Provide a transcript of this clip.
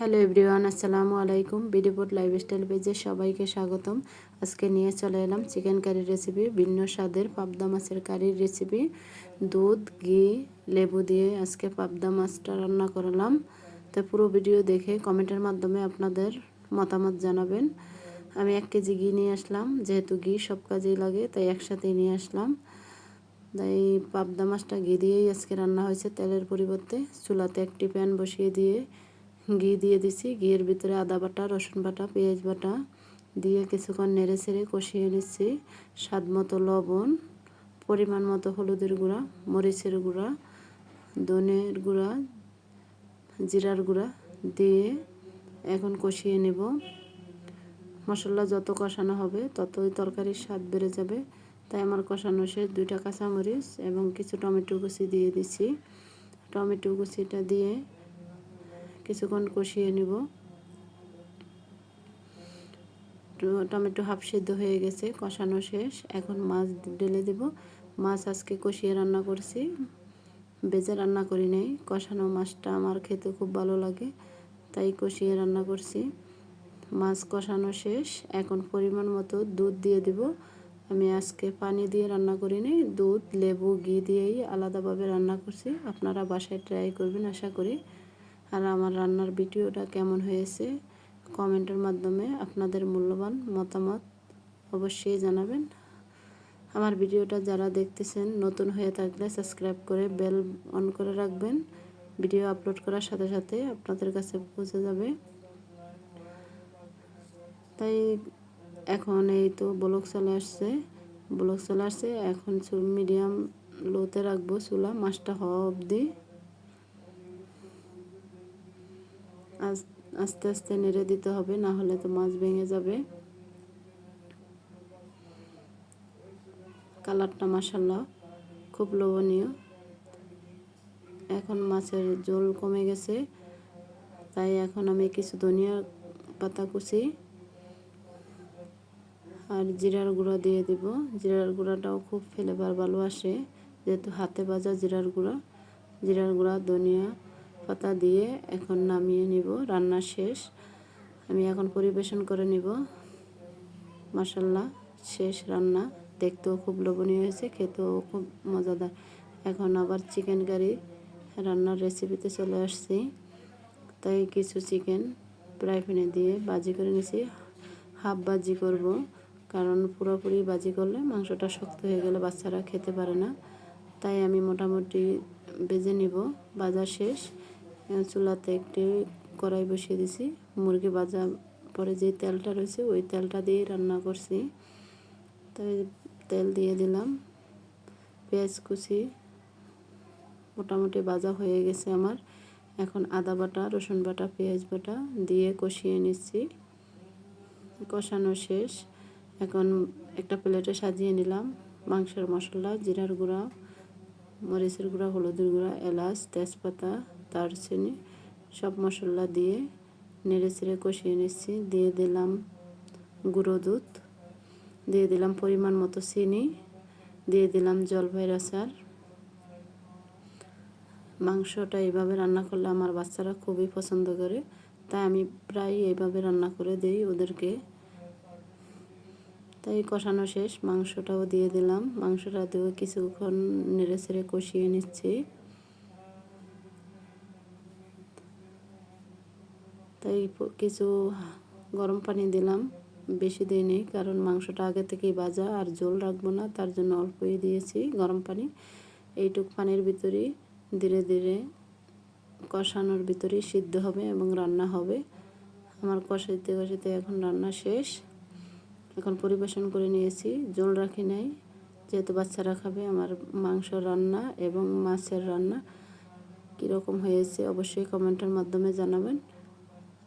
Hello everyone, আসসালামু আলাইকুম। বিডিপোর্ট lifestyle পেজে সবাইকে স্বাগতম। আজকে নিয়ে চলে এলাম চিকেন কারির রেসিপি, ভিন্ন স্বাদের পাবদা মাছের কারির রেসিপি। দুধ, ঘি, লেবু দিয়ে আজকে পাবদা মাছটা রান্না করলাম। তো পুরো ভিডিও দেখে কমেন্টের মাধ্যমে আপনাদের মতামত জানাবেন। আমি এক কেজি ঘি নিয়ে আসলাম, যেহেতু ঘি সব কাজেই লাগে, তাই একসাথেই নিয়ে আসলাম। তাই পাবদা মাছটা ঘি দিয়েই আজকে রান্না হয়েছে তেলের পরিবর্তে। চুলাতে একটি প্যান বসিয়ে দিয়ে ঘি দিয়ে দিছি। ঘিয়ের ভিতরে আদা বাটা, রসুন বাটা, পেঁয়াজ বাটা দিয়ে কিছুক্ষণ নেড়ে ছেড়ে কষিয়ে নিচ্ছি। স্বাদ মতো লবণ, পরিমাণ মতো হলুদের গুঁড়া, মরিচের গুঁড়া, ধনের গুঁড়া, জিরার গুঁড়া দিয়ে এখন কষিয়ে নেব। মশলা যত কষানো হবে ততই তরকারির স্বাদ বেড়ে যাবে। তাই আমার কষানো শেষ। দুইটা কাঁচামরিচ এবং কিছু টমেটো কুচি দিয়ে দিচ্ছি। টমেটো কুচিটা দিয়ে কিছুক্ষণ কষিয়ে নিব। টমেটো হাফ সিদ্ধ হয়ে গেছে, কষানো শেষ। এখন মাছ ঢেলে দেব। মাছ আজকে কষিয়ে রান্না করছি। বেজে রান্না করি নাই। কষানো মাছটা আমার খেতে খুব ভালো লাগে, তাই কষিয়ে রান্না করছি। মাছ কষানো শেষ। এখন পরিমাণ মতো দুধ দিয়ে দিব। আমি আজকে পানি দিয়ে রান্না করিনি দুধ, লেবু, ঘি দিয়েই আলাদাভাবে রান্না করছি। আপনারা বাসায় ট্রাই করবেন, আশা করি। আর আমার রান্নার ভিডিওটা কেমন হয়েছে, কমেন্টের মাধ্যমে আপনাদের মূল্যবান মতামত অবশ্যই জানাবেন। আমার ভিডিওটা যারা দেখতেছেন, নতুন হয়ে থাকলে সাবস্ক্রাইব করে বেল অন করে রাখবেন। ভিডিও আপলোড করার সাথে সাথে আপনাদের কাছে পৌঁছে যাবে। তাই এখন এই তো ব্লক চলে আসছে। ব্লক চলে আসছে, এখন মিডিয়াম লোতে রাখব চুলা, মাছটা হওয়া অবধি। আস্তে আস্তে নেড়ে দিতে হবে, না হলে তো মাছ ভেঙে যাবে। কালারটা মাসাল্লাহ খুব লোভনীয়। এখন মাছের জল কমে গেছে, তাই এখন আমি কিছু ধনিয়া পাতা কুচি আর জিরার গুঁড়া দিয়ে দিব। জিরার গুঁড়াটাও খুব ফ্লেভার ভালো আসে, যেহেতু হাতে বাজা জিরার গুঁড়া। জিরার গুঁড়া, ধনিয়া পাতা দিয়ে এখন নামিয়ে নিব, রান্না শেষ। আমি এখন পরিবেশন করে নিব। মশাল্লা শেষ রান্না। দেখতেও খুব লোভনীয় হয়েছে, খেতেও খুব মজাদার। এখন আবার চিকেন কারি রান্নার রেসিপিতে চলে আসছি। তাই কিছু চিকেন ফ্রাই প্যানে দিয়ে বাজি করে নিছি। হাফ বাজি করব, কারণ পুরোপুরি বাজি করলে মাংসটা শক্ত হয়ে গেলে বাচ্চারা খেতে পারে না। তাই আমি মোটামুটি বেজে নিব, বাজার শেষ। চুলাতে একটি কড়াই বসিয়ে দিছি। মুরগি ভাজা পরে যে তেলটা রয়েছে, ওই তেলটা দিয়ে রান্না করছি। তাই তেল দিয়ে দিলাম। পেঁয়াজ কুচি মোটামুটি ভাজা হয়ে গেছে আমার। এখন আদা বাটা, রসুন বাটা, পেঁয়াজ বাটা দিয়ে কষিয়ে নিচ্ছি। কষানো শেষ। এখন একটা প্লেটে সাজিয়ে নিলাম। মাংসের মশলা, জিরার গুঁড়া, মরিচের গুঁড়া, হলুদের গুঁড়া, এলাচ, তেজপাতা দারচিনি সব মশলা দিয়ে নেড়ে চেড়ে কষিয়ে নিচ্ছি। দিয়ে দিলাম গুঁড়ো দুধ, দিয়ে দিলাম পরিমাণ মতো চিনি, দিয়ে দিলাম জলপাইয়ের আচার। মাংসটা এইভাবে রান্না করলে আমার বাচ্চারা খুবই পছন্দ করে, তাই আমি প্রায় এইভাবে রান্না করে দিই ওদেরকে। তাই কষানো শেষ, মাংসটাও দিয়ে দিলাম। মাংসটা দিয়েও কিছুক্ষণ নেড়ে ছেড়ে কষিয়ে নিচ্ছি। তাই কিছু গরম পানি দিলাম। বেশি দিইনি কারণ মাংসটা আগে থেকেই ভাজা আর জল রাখব না, তার জন্য অল্পই দিয়েছি গরম পানি। এইটুক পানির ভিতরেই ধীরে ধীরে কষানোর ভিতরেই সিদ্ধ হবে এবং রান্না হবে। আমার কষাইতে কষাইতে এখন রান্না শেষ। এখন পরিবেশন করে নিয়েছি জল রাখি নাই। যেহেতু বাচ্চারা খাবে, আমার মাংস রান্না এবং মাছের রান্না কীরকম হয়েছে অবশ্যই কমেন্টের মাধ্যমে জানাবেন।